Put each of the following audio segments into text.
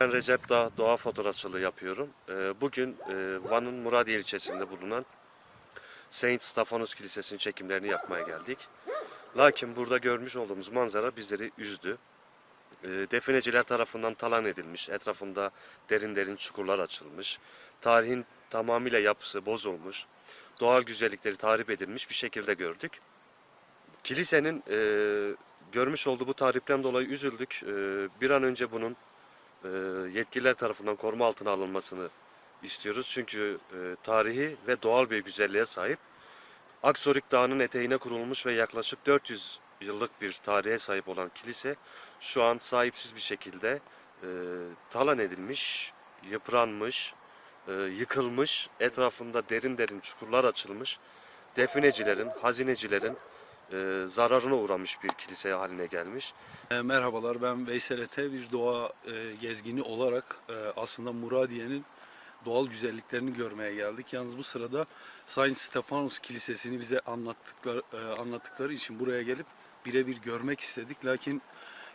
Ben Recep Dağ doğa fotoğrafçılığı yapıyorum. Ee, Bugün e, Van'ın Muradiye ilçesinde bulunan Saint Stefanos Kilisesi'nin çekimlerini yapmaya geldik. Lakin burada görmüş olduğumuz manzara bizleri üzdü. Ee, Defineciler tarafından talan edilmiş, etrafında derin derin çukurlar açılmış, tarihin tamamıyla yapısı bozulmuş, doğal güzellikleri tahrip edilmiş bir şekilde gördük. Kilisenin e, görmüş olduğu bu tahripten dolayı üzüldük. E, bir an önce bunun e, yetkililer tarafından koruma altına alınmasını istiyoruz. Çünkü e, tarihi ve doğal bir güzelliğe sahip. Aksorik Dağı'nın eteğine kurulmuş ve yaklaşık 400 yıllık bir tarihe sahip olan kilise şu an sahipsiz bir şekilde e, talan edilmiş, yıpranmış, e, yıkılmış, etrafında derin derin çukurlar açılmış, definecilerin, hazinecilerin e, zararına uğramış bir kilise haline gelmiş. E, Merhabalar ben Veysel Ete bir doğa e, gezgini olarak e, aslında Muradiye'nin doğal güzelliklerini görmeye geldik. Yalnız bu sırada Saint Stefanos Kilisesi'ni bize anlattıkları, e, anlattıkları için buraya gelip birebir görmek istedik. Lakin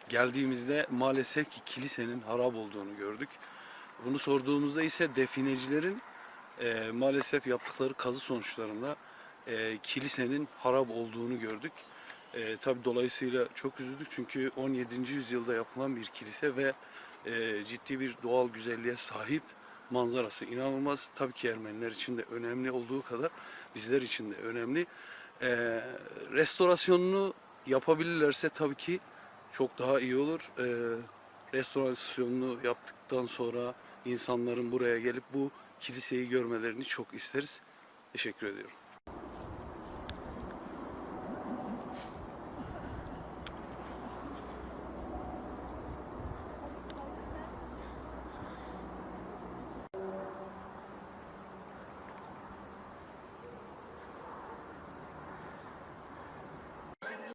geldiğimizde maalesef ki kilisenin harap olduğunu gördük. Bunu sorduğumuzda ise definecilerin e, maalesef yaptıkları kazı sonuçlarında e, kilisenin harap olduğunu gördük. E, tabi dolayısıyla çok üzüldük çünkü 17. yüzyılda yapılan bir kilise ve e, ciddi bir doğal güzelliğe sahip manzarası inanılmaz. Tabii ki Ermeniler için de önemli olduğu kadar bizler için de önemli. E, restorasyonunu yapabilirlerse tabii ki çok daha iyi olur. E, restorasyonunu yaptıktan sonra insanların buraya gelip bu kiliseyi görmelerini çok isteriz. Teşekkür ediyorum.